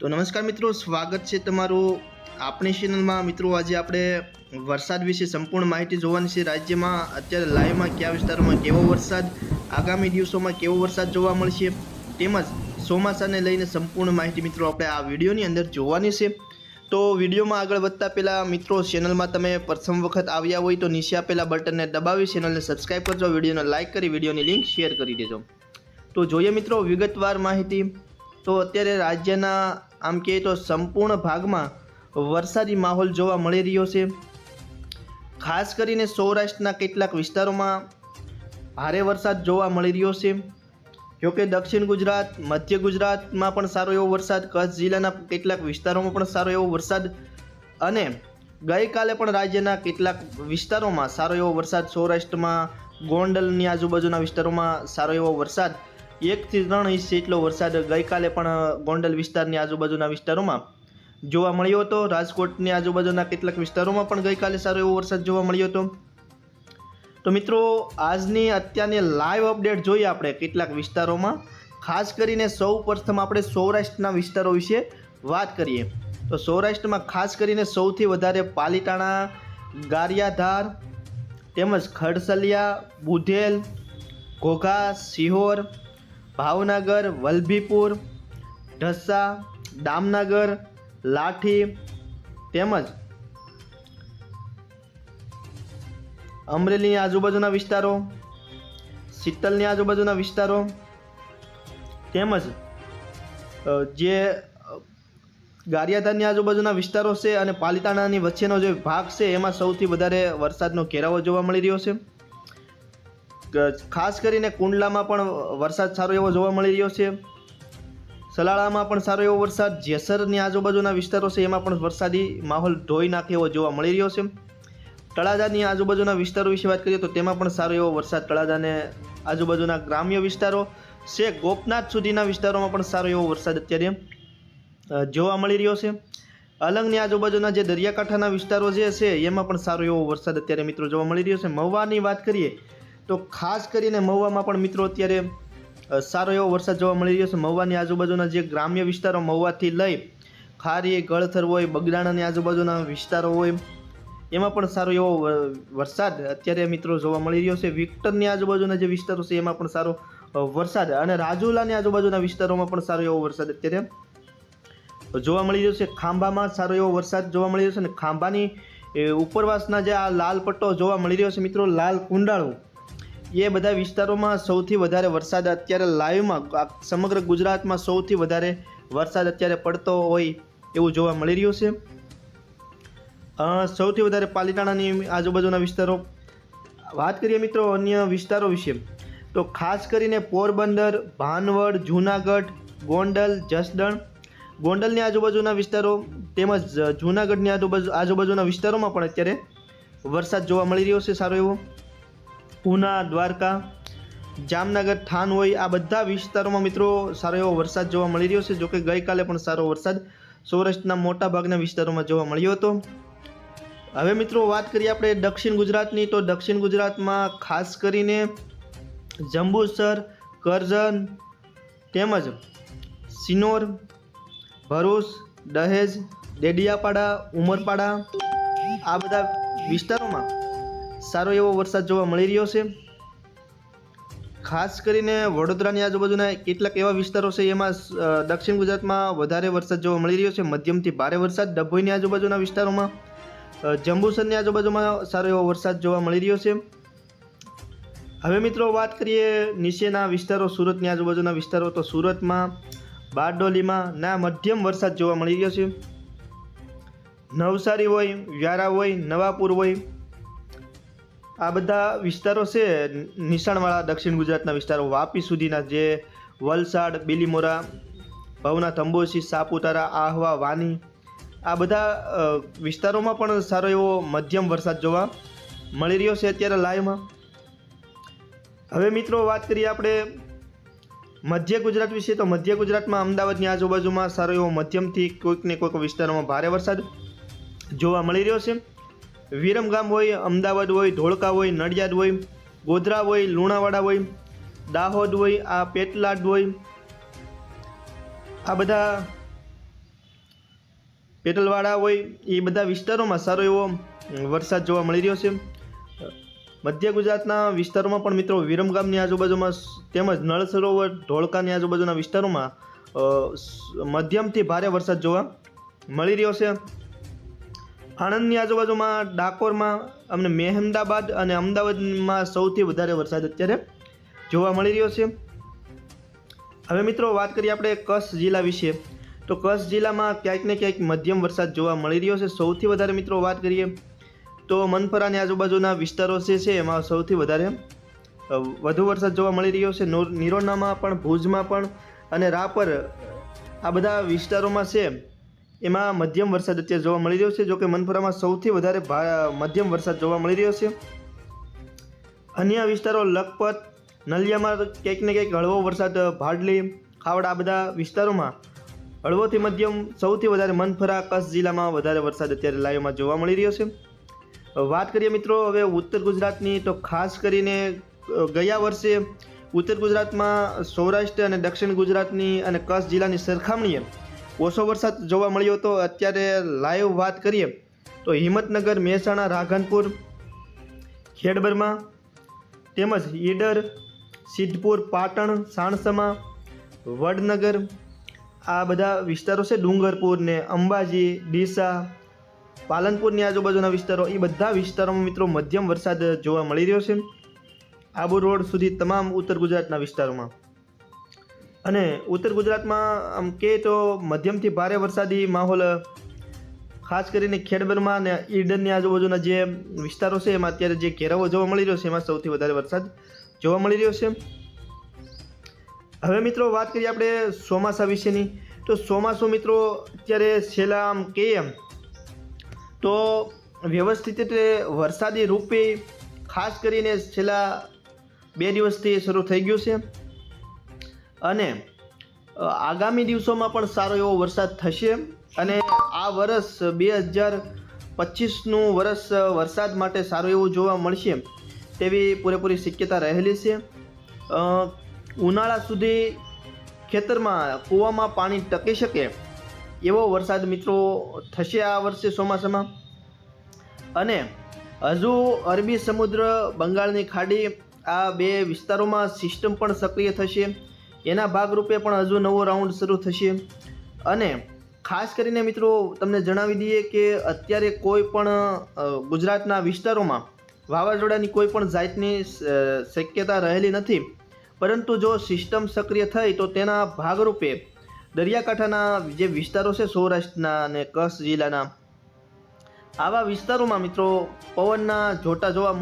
તો નમસ્કાર મિત્રો, સ્વાગત છે તમારું આપણી ચેનલમાં મિત્રો, આજે આપણે વરસાદ વિશે સંપૂર્ણ માહિતી જોવાની છે. રાજ્યમાં અત્યારે લાઈવમાં કયા વિસ્તારોમાં કેવો વરસાદ, આગામી દિવસોમાં કેવો વરસાદ જોવા મળશે, તેમજ ચોમાસાને લઈને સંપૂર્ણ માહિતી મિત્રો આપણે આ વિડીયોની અંદર જોવાની છે. તો વિડીયોમાં આગળ વધતા પહેલાં મિત્રો ચેનલમાં તમે પ્રથમ વખત આવ્યા હોય તો નીચે આપેલા બટનને દબાવી ચેનલને સબસ્ક્રાઈબ કરજો. વિડીયોને લાઇક કરી, વિડીયોની લિંક શેર કરી દેજો. તો જોઈએ મિત્રો, વિગતવાર માહિતી. તો અત્યારે રાજ્યના, આમ કહીએ તો સંપૂર્ણ ભાગમાં વરસાદી માહોલ જોવા મળી રહ્યો છે. ખાસ કરીને સૌરાષ્ટ્રના કેટલાક વિસ્તારોમાં ભારે વરસાદ જોવા મળી રહ્યો છે. જોકે દક્ષિણ ગુજરાત, મધ્ય ગુજરાતમાં પણ સારો એવો વરસાદ, કચ્છ જિલ્લાના કેટલાક વિસ્તારોમાં પણ સારો એવો વરસાદ અને ગઈકાલે પણ રાજ્યના કેટલાક વિસ્તારોમાં સારો એવો વરસાદ, સૌરાષ્ટ્રમાં ગોંડલની આજુબાજુના વિસ્તારોમાં સારો એવો વરસાદ એકથી ત્રણ ઇંચ જેટલો વરસાદ ગઈકાલે પણ ગોંડલ વિસ્તારની આજુબાજુના વિસ્તારોમાં જોવા મળ્યો હતો. રાજકોટની આજુબાજુના કેટલાક વિસ્તારોમાં પણ ગઈકાલે સારો એવો વરસાદ જોવા મળ્યો હતો. તો મિત્રો, આજની અત્યારની લાઈવ અપડેટ જોઈએ આપણે કેટલાક વિસ્તારોમાં. ખાસ કરીને સૌ પ્રથમ આપણે સૌરાષ્ટ્રના વિસ્તારો વિશે વાત કરીએ. તો સૌરાષ્ટ્રમાં ખાસ કરીને સૌથી વધારે પાલીતાણા, ગારિયાધાર, તેમજ ખડસલિયા, બુધેલ, ઘોઘા, સિહોર ભાવનગર, વલભીપુર, ઢસા, દામનગર, લાઠી તેમજ અમરેલીની આજુબાજુના વિસ્તારો, શીતલની આજુબાજુના વિસ્તારો તેમજ જે ગારિયાધારની આજુબાજુના વિસ્તારો છે અને પાલિતાણાની વચ્ચેનો જે ભાગ છે, એમાં સૌથી વધારે વરસાદનો ઘેરાવો જોવા મળી રહ્યો છે. ખાસ કરીને કુંડલામાં પણ વરસાદ સારો એવો જોવા મળી રહ્યો છે. સલાળામાં પણ સારો એવો વરસાદ. જેસરની આજુબાજુના વિસ્તારો છે, એમાં પણ વરસાદી માહોલ ધોઈ નાખે એવો જોવા મળી રહ્યો છે. તળાજાની આજુબાજુના વિસ્તારો વિશે વાત કરીએ તો તેમાં પણ સારો એવો વરસાદ. તળાજાને આજુબાજુના ગ્રામ્ય વિસ્તારો છે, ગોપનાથ સુધીના વિસ્તારોમાં પણ સારો એવો વરસાદ અત્યારે જોવા મળી રહ્યો છે. અલંગની આજુબાજુના જે દરિયાકાંઠાના વિસ્તારો જે છે, એમાં પણ સારો એવો વરસાદ અત્યારે મિત્રો જોવા મળી રહ્યો છે. મહુવાની વાત કરીએ તો ખાસ કરીને મહુવામાં પણ મિત્રો અત્યારે સારો એવો વરસાદ જોવા મળી રહ્યો છે. મહુવાની આજુબાજુના જે ગ્રામ્ય વિસ્તારો મહુવાથી લઈ ખારી, ગળથર હોય, બગદાણાની આજુબાજુના વિસ્તારો હોય, એમાં પણ સારો એવો વરસાદ અત્યારે મિત્રો જોવા મળી રહ્યો છે. વિક્ટરની આજુબાજુના જે વિસ્તારો છે, એમાં પણ સારો વરસાદ અને રાજુલાની આજુબાજુના વિસ્તારોમાં પણ સારો એવો વરસાદ અત્યારે જોવા મળી રહ્યો છે. ખાંભામાં સારો એવો વરસાદ જોવા મળી રહ્યો છે અને ખાંભાની ઉપરવાસના જે આ લાલ પટ્ટો જોવા મળી રહ્યો છે મિત્રો. લાલ કુંડાળું. એ બધા વિસ્તારોમાં સૌથી વધારે વરસાદ અત્યારે લાઈવમાં સમગ્ર ગુજરાતમાં સૌથી વધારે વરસાદ અત્યારે પડતો હોય એવું જોવા મળી રહ્યું છે. સૌથી વધારે પાલિતાણાની આજુબાજુના વિસ્તારો. વાત કરીએ મિત્રો અન્ય વિસ્તારો વિશે. તો ખાસ કરીને પોરબંદર, ભાનવડ, જૂનાગઢ, ગોંડલ, જસદણ. ગોંડલની આજુબાજુના વિસ્તારો તેમજ જૂનાગઢની આજુબાજુ, આજુબાજુના વિસ્તારોમાં પણ અત્યારે વરસાદ જોવા મળી રહ્યો છે સારો એવો. ઉના દ્વારકા, જામનગર થાન હોય આ બધા વિસ્તારોમાં મિત્રો સારો એવો વરસાદ જોવા મળી રહ્યો છે, જોકે ગઈકાલે પણ સારો વરસાદ સૌરાષ્ટ્રના મોટા ભાગના વિસ્તારોમાં જોવા મળ્યો હતો. હવે મિત્રો વાત કરીએ આપણે દક્ષિણ ગુજરાતની, તો દક્ષિણ ગુજરાતમાં ખાસ કરીને જંબુસર, કરજણ તેમજ સિનોર, ભરૂચ, દહેજ ડેડિયાપાડા ઉમરપાડા આ બધા વિસ્તારોમાં સારો એવો વરસાદ જોવા મળી રહ્યો છે. ખાસ કરીને વડોદરાની આજુબાજુના કેટલાક એવા વિસ્તારો છે, એમાં દક્ષિણ ગુજરાતમાં વધારે વરસાદ જોવા મળી રહ્યો છે, મધ્યમથી ભારે વરસાદ ડભોઈની આજુબાજુના વિસ્તારોમાં જંબુસરની આજુબાજુમાં સારો એવો વરસાદ જોવા મળી રહ્યો છે. હવે મિત્રો વાત કરીએ નીચેના વિસ્તારો, સુરતની આજુબાજુના વિસ્તારો, તો સુરતમાં, બારડોલીમાં ના મધ્યમ વરસાદ જોવા મળી રહ્યો છે. નવસારી હોય, વ્યારા હોય, નવાપુર હોય આ બધા વિસ્તારો છે, નિશાણવાળા દક્ષિણ ગુજરાતના વિસ્તારો. વાપી સુધીના જે વલસાડ, બિલીમોરા ભવનાથ અંબોશી સાપુતારા, આહવા, વાની, આ બધા વિસ્તારોમાં પણ સારો એવો મધ્યમ વરસાદ જોવા મળી રહ્યો છે અત્યારે લાઈવમાં. હવે મિત્રો વાત કરીએ આપણે મધ્ય ગુજરાત વિશે. તો મધ્ય ગુજરાતમાં અમદાવાદની આજુબાજુમાં સારો એવો મધ્યમથી કોઈકને કોઈક વિસ્તારોમાં ભારે વરસાદ જોવા મળી રહ્યો છે. વિરમગામ હોય, અમદાવાદ હોય, ધોળકા હોય, નડિયાદ હોય, ગોધરા હોય, લુણાવાડા હોય, દાહોદ હોય, આ પેટલાદ હોય, આ બધા પેટલવાળા હોય, એ બધા વિસ્તારોમાં સારો એવો વરસાદ જોવા મળી રહ્યો છે. મધ્ય ગુજરાતના વિસ્તારોમાં પણ મિત્રો વિરમગામની આજુબાજુમાં તેમજ નળ સરોવર ધોળકાની આજુબાજુના વિસ્તારોમાં મધ્યમથી ભારે વરસાદ જોવા મળી રહ્યો છે. આણંદની આજુબાજુમાં ડાકોરમાં અમને મહેમદાબાદ અને અમદાવાદમાં સૌથી વધારે વરસાદ અત્યારે જોવા મળી રહ્યો છે. હવે મિત્રો વાત કરીએ આપણે કચ્છ જિલ્લા વિશે. તો કચ્છ જિલ્લામાં ક્યાંક ને ક્યાંક મધ્યમ વરસાદ જોવા મળી રહ્યો છે. સૌથી વધારે મિત્રો વાત કરીએ તો મનફરાની આજુબાજુના વિસ્તારો જે છે એમાં સૌથી વધારે વધુ વરસાદ જોવા મળી રહ્યો છે. નોર- નિરોણામાં પણ, ભુજમાં પણ અને રાપર આ બધા વિસ્તારોમાં છે. એમાં મધ્યમ વરસાદ અત્યારે જોવા મળી રહ્યો છે, જોકે મનફરામાં સૌથી વધારે મધ્યમ વરસાદ જોવા મળી રહ્યો છે. અન્ય વિસ્તારો લખપત, નલિયામાં ક્યાંક ને ક્યાંક હળવો વરસાદ, ભાડલી, ખાવડા આ બધા વિસ્તારોમાં હળવોથી મધ્યમ સૌથી વધારે મનફરા કચ્છ જિલ્લામાં વધારે વરસાદ અત્યારે લાઈવમાં જોવા મળી રહ્યો છે. વાત કરીએ મિત્રો હવે ઉત્તર ગુજરાતની, તો ખાસ કરીને ગયા વર્ષે ઉત્તર ગુજરાતમાં સૌરાષ્ટ્ર અને દક્ષિણ ગુજરાતની અને કચ્છ જિલ્લાની સરખામણીએ ઓછો વરસાદ જોવા મળ્યો હતો અત્યારે લાઈવ વાત કરીએ તો હિંમતનગર, મહેસાણા રાધનપુર ખેડબરમાં તેમજ ઈડર, સિદ્ધપુર, પાટણ, સાણસમા, વડનગર આ બધા વિસ્તારો છે. ડુંગરપુર ને અંબાજી, ડીસા, પાલનપુરની આજુબાજુના વિસ્તારો એ બધા વિસ્તારોમાં મિત્રો મધ્યમ વરસાદ જોવા મળી રહ્યો છે. આબુ રોડ સુધી તમામ ઉત્તર ગુજરાતના વિસ્તારોમાં. અને ઉત્તર ગુજરાતમાં આમ કહે તો મધ્યમથી ભારે વરસાદી માહોલ, ખાસ કરીને ખેડબરમાં અને ઈડનની આજુબાજુના જે વિસ્તારો છે, એમાં અત્યારે જે ઘેરાવો જોવા મળી રહ્યો છે, એમાં સૌથી વધારે વરસાદ જોવા મળી રહ્યો છે. હવે મિત્રો વાત કરીએ આપણે ચોમાસા વિશેની. તો ચોમાસું મિત્રો અત્યારે છેલ્લા આમ કહીએ એમ, તો વ્યવસ્થિત રીતે વરસાદી રૂપે ખાસ કરીને છેલ્લા બે દિવસથી શરૂ થઈ ગયું છે. અને આગામી દિવસોમાં પણ સારો એવો વરસાદ થશે. અને આ વર્ષ બે હજાર પચીસનું વર્ષ વરસાદ માટે સારું એવું જોવા મળશે તેવી પૂરેપૂરી શક્યતા રહેલી છે. ઉનાળા સુધી ખેતરમાં કૂવામાં પાણી ટકી શકે એવો વરસાદ મિત્રો થશે આ વર્ષે ચોમાસામાં. અને હજુ અરબી સમુદ્ર બંગાળની ખાડી આ બે વિસ્તારોમાં સિસ્ટમ પણ સક્રિય થશે. એના ભાગરૂપે પણ હજુ નવો રાઉન્ડ શરૂ થશે. અને ખાસ કરીને મિત્રો, તમને જણાવી દઈએ કે અત્યારે કોઈ પણ ગુજરાતના વિસ્તારોમાં વાવાઝોડાની કોઈ પણ જાતની શક્યતા રહેલી નથી. પરંતુ જો સિસ્ટમ સક્રિય થઈ, તો તેના ભાગરૂપે દરિયાકાંઠાના જે વિસ્તારો છે, સૌરાષ્ટ્રના અને કચ્છ જિલ્લાના, આવા વિસ્તારોમાં મિત્રો, પવનના જોટા જોવા